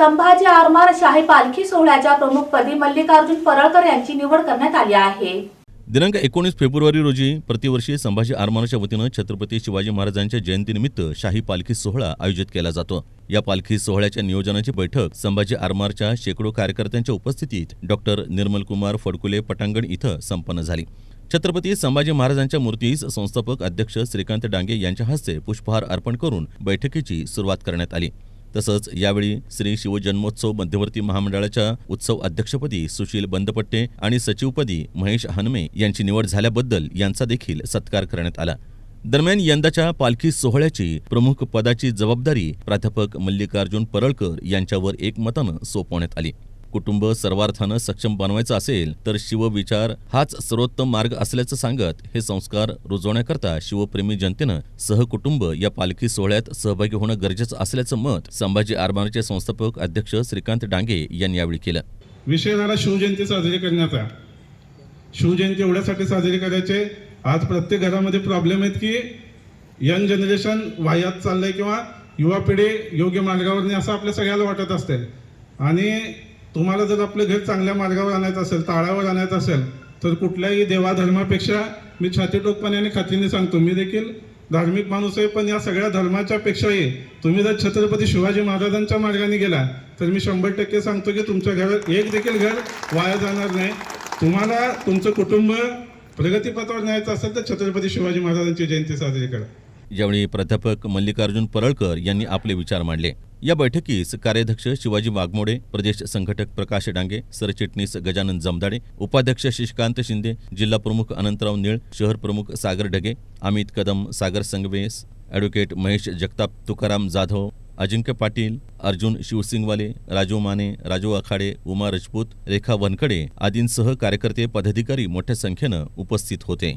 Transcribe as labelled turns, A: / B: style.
A: संभाजी आरमार शाही पालखी सोहळ्याच्या प्रमुखपदी मल्लिकार्जुन परळकर यांची निवड करण्यात आली आहे.
B: दिनांक एकोणीस फेब्रुवारी रोजी प्रतिवर्षी संभाजी आरमाराच्या वतीनं छत्रपती शिवाजी महाराजांच्या जयंतीनिमित्त शाही पालखी सोहळा आयोजित केला जातो. या पालखी सोहळ्याच्या नियोजनाची बैठक संभाजी आरमारच्या शेकडो कार्यकर्त्यांच्या उपस्थितीत डॉक्टर निर्मलकुमार फडकुले पटांगण इथं संपन्न झाली. छत्रपती संभाजी महाराजांच्या मूर्तीस संस्थापक अध्यक्ष श्रीकांत डांगे यांच्या हस्ते पुष्पहार अर्पण करून बैठकीची सुरुवात करण्यात आली. तसंच यावेळी श्री शिवजन्मोत्सव मध्यवर्ती महामंडळाच्या उत्सव अध्यक्षपदी सुशील बंदपट्टे आणि सचिवपदी महेश हनमे यांची निवड झाल्याबद्दल यांचा देखील सत्कार करण्यात आला. दरम्यान यंदाच्या पालखी सोहळ्याची प्रमुख पदाची जबाबदारी प्राध्यापक मल्लिकार्जुन परळकर यांच्यावर एकमतानं सोपवण्यात आली. कुटुंब सर्वार्थानं सक्षम बनवायचं असेल तर शिवविचार हाच सर्वोत्तम मार्ग असल्याचं सांगत हे संस्कार रुजवण्याकरता शिवप्रेमी जनतेनं सहकुटुंब या पालखी सोहळ्यात सहभागी होणं गरजेचं असल्याचं मत संभाजी आरमारचे संस्थापक अध्यक्ष श्रीकांत डांगे यांनी यावेळी केलं.
C: विषय झाला शिवजयंती साजरी करण्याचा शिवजयंती एवढ्यासाठी साजरी करायचे आज प्रत्येक घरामध्ये प्रॉब्लेम आहेत की यंग जनरेशन वायात चाललंय किंवा युवा पिढी योग्य मार्गावर नाही असं आपल्या सगळ्याला वाटत असते आणि तुम्हाला जर आपलं घर चांगल्या मार्गावर आणायचं असेल ताळावर आणायचं असेल तर कुठल्याही देवाधर्मापेक्षा मी छातीटोकपणे आणि खात्रीने सांगतो मी देखील धार्मिक माणूस आहे पण या सगळ्या धर्माच्या पेक्षाही तुम्ही जर छत्रपती शिवाजी महाराजांच्या मार्गाने गेला तर मी शंभर टक्के सांगतो की तुमच्या घरात एक देखील घर वाया जाणार नाही. तुम्हाला तुमचं कुटुंब प्रगतीपथावर न्यायचं असेल तर छत्रपती शिवाजी महाराजांची जयंती साजरी करा.
B: यावेळी प्राध्यापक मल्लिकार्जुन परळकर यांनी आपले विचार मांडले या बैठकीस कार्याध्यक्ष शिवाजी वाघमोडे प्रदेश संघटक प्रकाश डांगे सरचिटणीस गजानन जमदाडे उपाध्यक्ष शशिकांत शिंदे जिल्हा प्रमुख अनंतराव निळ शहर प्रमुख सागर ढगे अमित कदम सागर संगवेस ॲडव्होकेट महेश जगताप तुकाराम जाधव अजिंक्य पाटील अर्जुन शिवसिंगवाले राजू माने राजू आखाडे उमा राजपूत रेखा वनकडे आदींसह कार्यकर्ते पदाधिकारी मोठ्या संख्येनं उपस्थित होते.